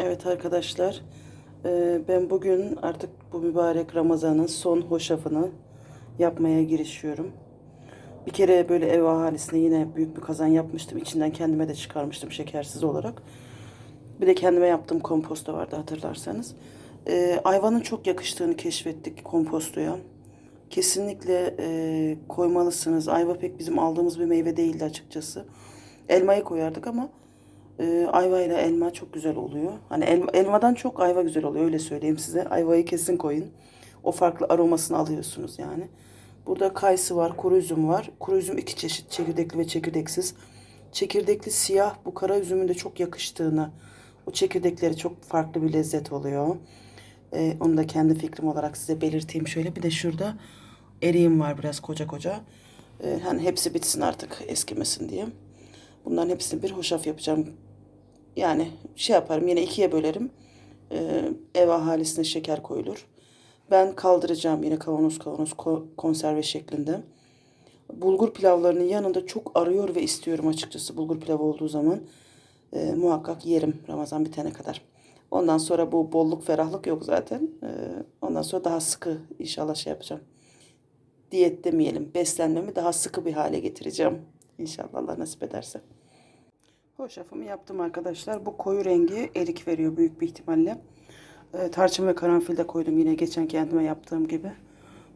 Evet arkadaşlar, e, ben bugün artık bu mübarek Ramazan'ın son hoşafını yapmaya girişiyorum. Bir kere böyle ev ahalisine yine büyük bir kazan yapmıştım. İçinden kendime de çıkarmıştım şekersiz olarak. Bir de kendime yaptığım komposto vardı hatırlarsanız. E, ayvanın çok yakıştığını keşfettik kompostoya. Kesinlikle e, koymalısınız. Ayva pek bizim aldığımız bir meyve değildi açıkçası. Elmayı koyardık ama e, ayva ile elma çok güzel oluyor. Hani elma, elmadan çok ayva güzel oluyor öyle söyleyeyim size. Ayvayı kesin koyun. O farklı aromasını alıyorsunuz yani. Burada kayısı var, kuru üzüm var. Kuru üzüm iki çeşit, çekirdekli ve çekirdeksiz. Çekirdekli siyah bu kara üzümün de çok yakıştığını, o çekirdekleri çok farklı bir lezzet oluyor. Ee, onu da kendi fikrim olarak size belirteyim şöyle. Bir de şurada eriğim var biraz koca koca. Ee, hani hepsi bitsin artık eskimesin diye. Bunların hepsini bir hoşaf yapacağım. Yani şey yaparım yine ikiye bölerim. Ee, ev ahalisine şeker koyulur. Ben kaldıracağım yine kavanoz kavanoz ko- konserve şeklinde. Bulgur pilavlarının yanında çok arıyor ve istiyorum açıkçası bulgur pilavı olduğu zaman. Ee, muhakkak yerim Ramazan bitene kadar. Ondan sonra bu bolluk ferahlık yok zaten. Ee, ondan sonra daha sıkı inşallah şey yapacağım. Diyet demeyelim beslenmemi daha sıkı bir hale getireceğim. İnşallah Allah nasip ederse. Hoşafımı yaptım arkadaşlar. Bu koyu rengi erik veriyor büyük bir ihtimalle. Ee, tarçın ve karanfil de koydum yine geçen kendime yaptığım gibi.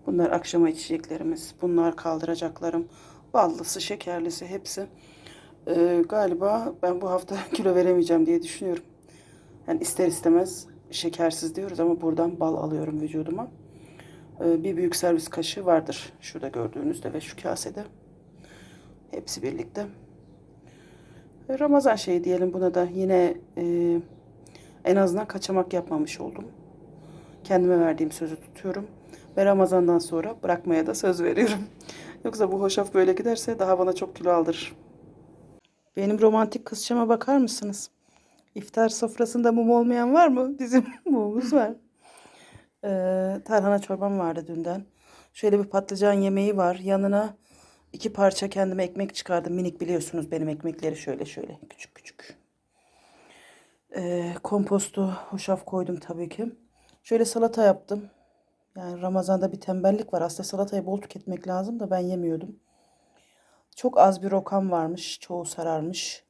Bunlar akşama içeceklerimiz. Bunlar kaldıracaklarım. Ballısı, şekerlisi hepsi. Ee, galiba ben bu hafta kilo veremeyeceğim diye düşünüyorum. Yani ister istemez şekersiz diyoruz ama buradan bal alıyorum vücuduma. Ee, bir büyük servis kaşığı vardır. Şurada gördüğünüzde ve şu kasede. Hepsi birlikte. Ramazan şeyi diyelim buna da yine e, en azından kaçamak yapmamış oldum. Kendime verdiğim sözü tutuyorum. Ve Ramazan'dan sonra bırakmaya da söz veriyorum. Yoksa bu hoşaf böyle giderse daha bana çok kilo aldırır. Benim romantik kızçama bakar mısınız? İftar sofrasında mum olmayan var mı? Bizim mumumuz var. Ee, tarhana çorbam vardı dünden. Şöyle bir patlıcan yemeği var. Yanına iki parça kendime ekmek çıkardım. Minik biliyorsunuz benim ekmekleri şöyle şöyle küçük küçük. Ee, kompostu hoşaf koydum tabii ki. Şöyle salata yaptım. Yani Ramazan'da bir tembellik var. Aslında salatayı bol tüketmek lazım da ben yemiyordum. Çok az bir rokam varmış. Çoğu sararmış.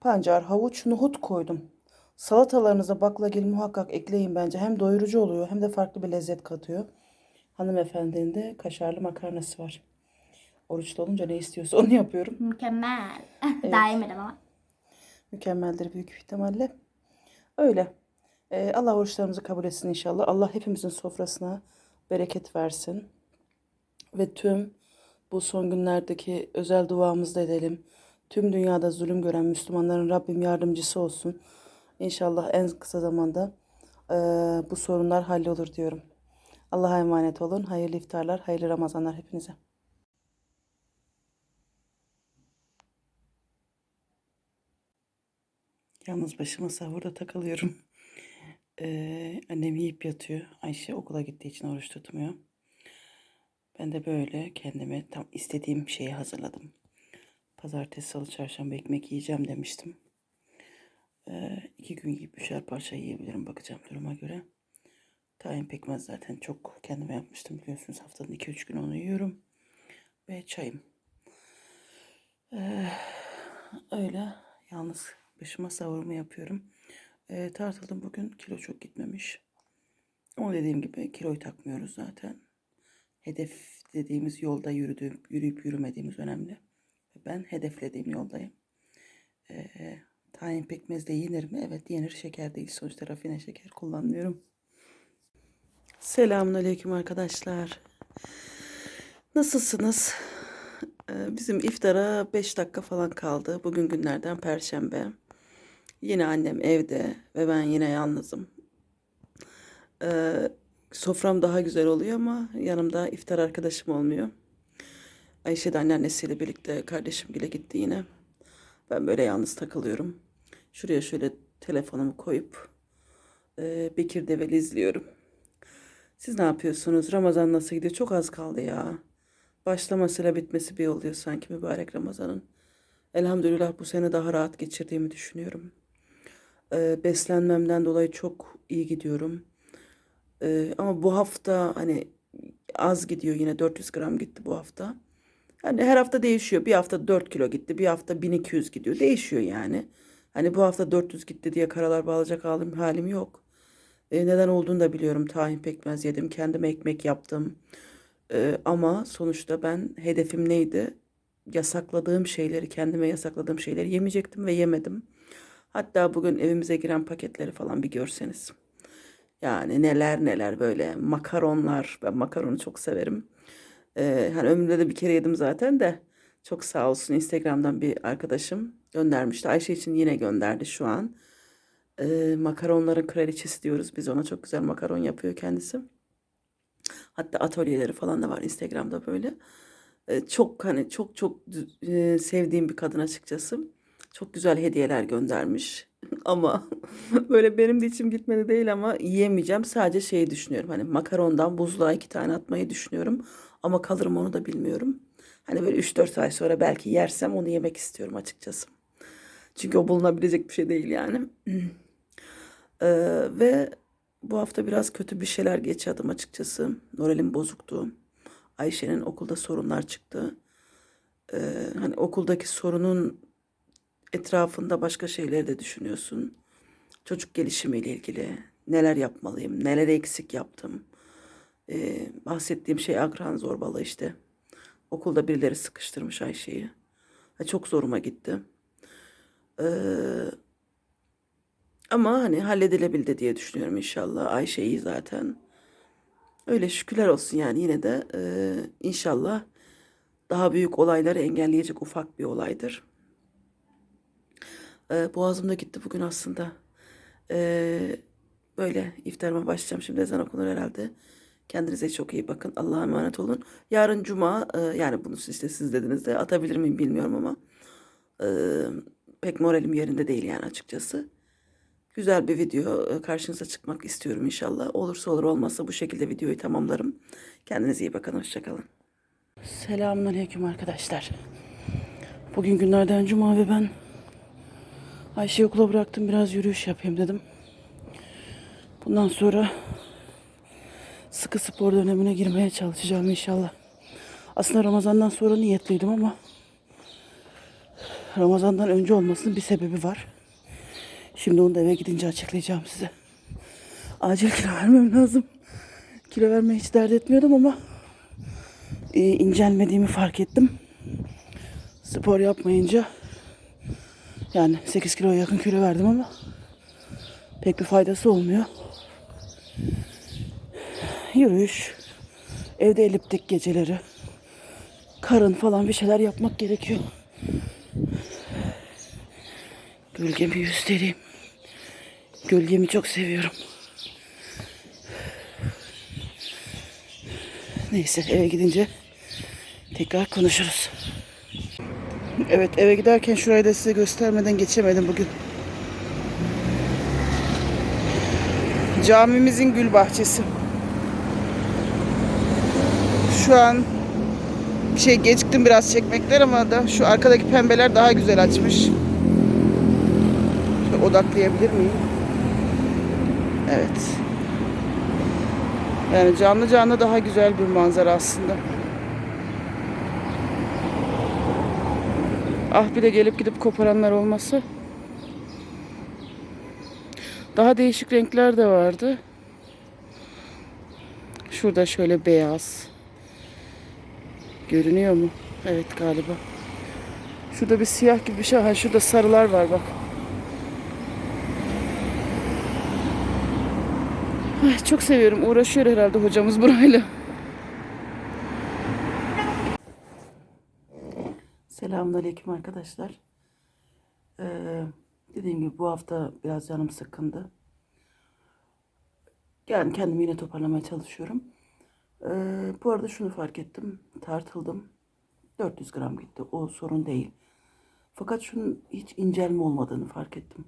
Pancar, havuç, nohut koydum. Salatalarınıza baklagil muhakkak ekleyin bence. Hem doyurucu oluyor hem de farklı bir lezzet katıyor. Hanımefendinin de kaşarlı makarnası var. Oruçta olunca ne istiyorsa onu yapıyorum. Mükemmel. Daha yemedim ama. Mükemmeldir büyük ihtimalle. Öyle. Ee, Allah oruçlarımızı kabul etsin inşallah. Allah hepimizin sofrasına bereket versin. Ve tüm bu son günlerdeki özel duamızı da edelim. Tüm dünyada zulüm gören Müslümanların Rabbim yardımcısı olsun. İnşallah en kısa zamanda eee, bu sorunlar hallolur diyorum. Allah'a emanet olun. Hayırlı iftarlar, hayırlı Ramazanlar hepinize. Yalnız başıma sahurda takılıyorum. Ee, annem yiyip yatıyor. Ayşe okula gittiği için oruç tutmuyor. Ben de böyle kendime tam istediğim şeyi hazırladım. Pazartesi, salı, çarşamba ekmek yiyeceğim demiştim. Ee, iki gün yiyip üçer parça yiyebilirim bakacağım duruma göre. Tayin pekmez zaten çok kendime yapmıştım biliyorsunuz. Haftanın iki üç gün onu yiyorum. Ve çayım. Ee, öyle yalnız başıma savurumu yapıyorum. Ee, tartıldım bugün kilo çok gitmemiş. Ama dediğim gibi kiloyu takmıyoruz zaten. Hedef dediğimiz yolda yürüdüğüm, yürüyüp yürümediğimiz önemli. Ben hedeflediğim yoldayım. Ee, tahin pekmez de yenir mi? Evet yenir. Şeker değil. Sonuçta rafine şeker kullanmıyorum. Selamünaleyküm arkadaşlar. Nasılsınız? Bizim iftara 5 dakika falan kaldı. Bugün günlerden Perşembe. Yine annem evde ve ben yine yalnızım. Ee, sofram daha güzel oluyor ama yanımda iftar arkadaşım olmuyor. Ayşe de anneannesiyle birlikte kardeşimgile gitti yine. Ben böyle yalnız takılıyorum. Şuraya şöyle telefonumu koyup e, Bekir Develi izliyorum. Siz ne yapıyorsunuz? Ramazan nasıl gidiyor? Çok az kaldı ya. Başlamasıyla bitmesi bir oluyor sanki mübarek Ramazan'ın. Elhamdülillah bu sene daha rahat geçirdiğimi düşünüyorum. Ee, beslenmemden dolayı çok iyi gidiyorum. Ee, ama bu hafta hani az gidiyor yine 400 gram gitti bu hafta. Hani her hafta değişiyor. Bir hafta 4 kilo gitti, bir hafta 1200 gidiyor. Değişiyor yani. Hani bu hafta 400 gitti diye karalar bağlayacak halim, halim yok. E, neden olduğunu da biliyorum. Tahin pekmez yedim, kendime ekmek yaptım. E, ama sonuçta ben hedefim neydi? Yasakladığım şeyleri, kendime yasakladığım şeyleri yemeyecektim ve yemedim. Hatta bugün evimize giren paketleri falan bir görseniz. Yani neler neler böyle makaronlar. Ben makaronu çok severim. Ee, hani ömrümde de bir kere yedim zaten de. Çok sağ olsun Instagram'dan bir arkadaşım göndermişti. Ayşe için yine gönderdi şu an. Ee, makaronların kraliçesi diyoruz. Biz ona çok güzel makaron yapıyor kendisi. Hatta atölyeleri falan da var Instagram'da böyle. Ee, çok hani çok çok e, sevdiğim bir kadın açıkçası. Çok güzel hediyeler göndermiş. Ama böyle benim de içim gitmedi değil ama yiyemeyeceğim. Sadece şeyi düşünüyorum. Hani makarondan buzluğa iki tane atmayı düşünüyorum. Ama kalırım onu da bilmiyorum. Hani böyle 3-4 ay sonra belki yersem onu yemek istiyorum açıkçası. Çünkü o bulunabilecek bir şey değil yani. Ee, ve bu hafta biraz kötü bir şeyler geçirdim açıkçası. Moralim bozuktu. Ayşe'nin okulda sorunlar çıktı. Ee, hani okuldaki sorunun etrafında başka şeyleri de düşünüyorsun. Çocuk gelişimiyle ilgili neler yapmalıyım, neler eksik yaptım. Ee, bahsettiğim şey akran zorbalığı işte. Okulda birileri sıkıştırmış Ayşe'yi. Çok zoruma gitti. Ee, ama hani halledilebildi diye düşünüyorum inşallah. Ayşe iyi zaten. Öyle şükürler olsun yani yine de e, inşallah daha büyük olayları engelleyecek ufak bir olaydır. E, boğazım gitti bugün aslında. E, böyle iftarıma başlayacağım şimdi ezan okunur herhalde. Kendinize çok iyi bakın. Allah'a emanet olun. Yarın cuma e, yani bunu işte siz dediniz de atabilir miyim bilmiyorum ama e, pek moralim yerinde değil yani açıkçası. Güzel bir video e, karşınıza çıkmak istiyorum inşallah. Olursa olur olmazsa bu şekilde videoyu tamamlarım. Kendinize iyi bakın. Hoşçakalın. Selamünaleyküm arkadaşlar. Bugün günlerden cuma ve ben Ayşe'yi okula bıraktım. Biraz yürüyüş yapayım dedim. Bundan sonra sıkı spor dönemine girmeye çalışacağım inşallah. Aslında Ramazan'dan sonra niyetliydim ama Ramazan'dan önce olmasının bir sebebi var. Şimdi onu da eve gidince açıklayacağım size. Acil kilo vermem lazım. Kilo vermeyi hiç dert etmiyordum ama e, incelmediğimi fark ettim. Spor yapmayınca yani 8 kilo yakın kilo verdim ama pek bir faydası olmuyor. Yürüyüş, evde eliptik geceleri, karın falan bir şeyler yapmak gerekiyor. Gölgemi göstereyim. Gölgemi çok seviyorum. Neyse eve gidince tekrar konuşuruz. Evet eve giderken şurayı da size göstermeden geçemedim bugün. Camimizin gül bahçesi. Şu an şey geciktim biraz çekmekler ama da şu arkadaki pembeler daha güzel açmış. Şöyle odaklayabilir miyim? Evet. Yani canlı canlı daha güzel bir manzara aslında. Ah bir de gelip gidip koparanlar olması. Daha değişik renkler de vardı. Şurada şöyle beyaz. Görünüyor mu? Evet galiba. Şurada bir siyah gibi bir şey. Ha şurada sarılar var bak. Ay, çok seviyorum. Uğraşıyor herhalde hocamız burayla. Selamünaleyküm arkadaşlar. Ee, dediğim gibi bu hafta biraz canım sıkkındı. Yani kendimi yine toparlamaya çalışıyorum. Ee, bu arada şunu fark ettim. Tartıldım. 400 gram gitti. O sorun değil. Fakat şunun hiç incelme olmadığını fark ettim.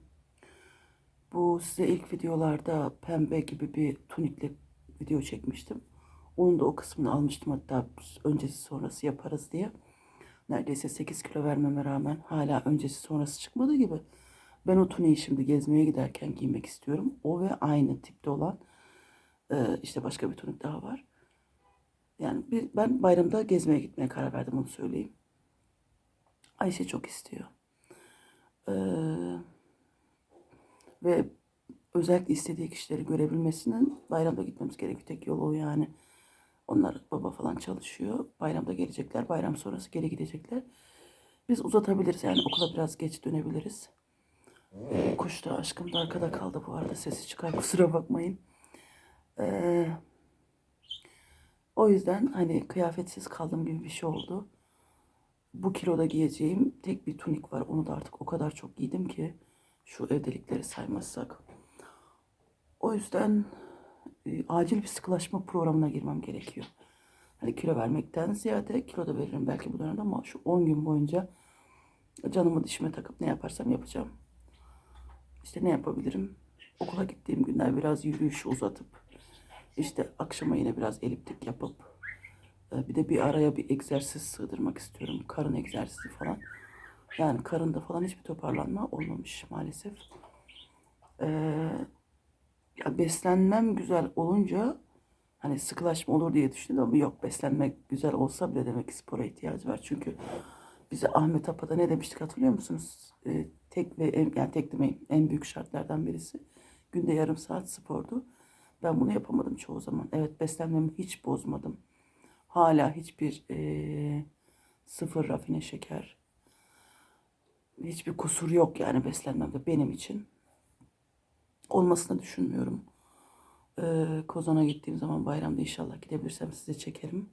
Bu size ilk videolarda pembe gibi bir tunikle video çekmiştim. Onun da o kısmını almıştım hatta öncesi sonrası yaparız diye. Neredeyse 8 kilo vermeme rağmen hala öncesi sonrası çıkmadı gibi. Ben o tuniği şimdi gezmeye giderken giymek istiyorum. O ve aynı tipte olan e, işte başka bir tunik daha var. Yani ben bayramda gezmeye gitmeye karar verdim onu söyleyeyim. Ayşe çok istiyor. Ee, ve özellikle istediği kişileri görebilmesinin bayramda gitmemiz gerekiyor. Tek yol o yani. Onlar baba falan çalışıyor. Bayramda gelecekler. Bayram sonrası geri gidecekler. Biz uzatabiliriz yani okula biraz geç dönebiliriz. Ee, kuş da aşkım da arkada kaldı bu arada. Sesi çıkar kusura bakmayın. Ee, o yüzden hani kıyafetsiz kaldığım gibi bir şey oldu. Bu kiloda giyeceğim tek bir tunik var. Onu da artık o kadar çok giydim ki şu evdelikleri saymazsak. O yüzden e, acil bir sıkılaşma programına girmem gerekiyor. Hani kilo vermekten ziyade kilo da veririm belki bu dönemde ama şu 10 gün boyunca canımı dişime takıp ne yaparsam yapacağım. İşte ne yapabilirim? Okula gittiğim günler biraz yürüyüş uzatıp işte akşama yine biraz eliptik yapıp e, bir de bir araya bir egzersiz sığdırmak istiyorum. Karın egzersizi falan. Yani karında falan hiçbir toparlanma olmamış maalesef. Ee, ya beslenmem güzel olunca hani sıkılaşma olur diye düşündüm ama yok beslenmek güzel olsa bile demek spora ihtiyacı var. Çünkü bize Ahmet Apa'da ne demiştik hatırlıyor musunuz? Ee, tek ve en, yani tek demeyin en büyük şartlardan birisi günde yarım saat spordu. Ben bunu yapamadım çoğu zaman. Evet beslenmemi hiç bozmadım. Hala hiçbir eee, sıfır rafine şeker, hiçbir kusur yok yani beslenmemde benim için. Olmasını düşünmüyorum. Eee Kozan'a gittiğim zaman bayramda inşallah gidebilirsem size çekerim.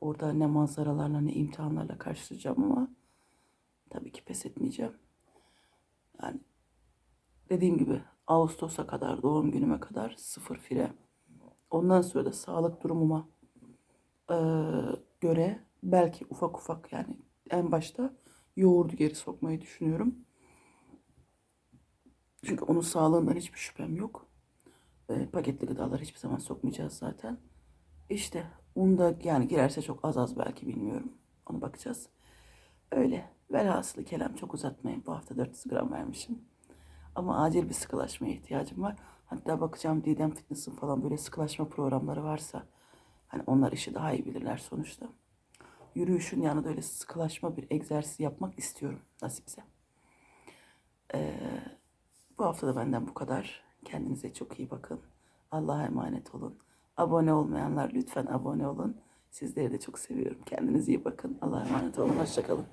Orada ne manzaralarla ne imtihanlarla karşılayacağım ama tabii ki pes etmeyeceğim. Yani dediğim gibi Ağustos'a kadar doğum günüme kadar sıfır fire. Ondan sonra da sağlık durumuma eee, göre belki ufak ufak yani en başta yoğurdu geri sokmayı düşünüyorum. Çünkü onun sağlığından hiçbir şüphem yok. Eee, paketli gıdaları hiçbir zaman sokmayacağız zaten. İşte un yani girerse çok az az belki bilmiyorum. Ona bakacağız. Öyle. Velhasılı kelam çok uzatmayın. Bu hafta 400 gram vermişim. Ama acil bir sıkılaşmaya ihtiyacım var. Hatta bakacağım Didem Fitness'ın falan böyle sıkılaşma programları varsa hani onlar işi daha iyi bilirler sonuçta. Yürüyüşün yanında öyle sıkılaşma bir egzersiz yapmak istiyorum nasipse. Ee, bu hafta da benden bu kadar. Kendinize çok iyi bakın. Allah'a emanet olun. Abone olmayanlar lütfen abone olun. Sizleri de çok seviyorum. Kendinize iyi bakın. Allah'a emanet olun. Hoşçakalın.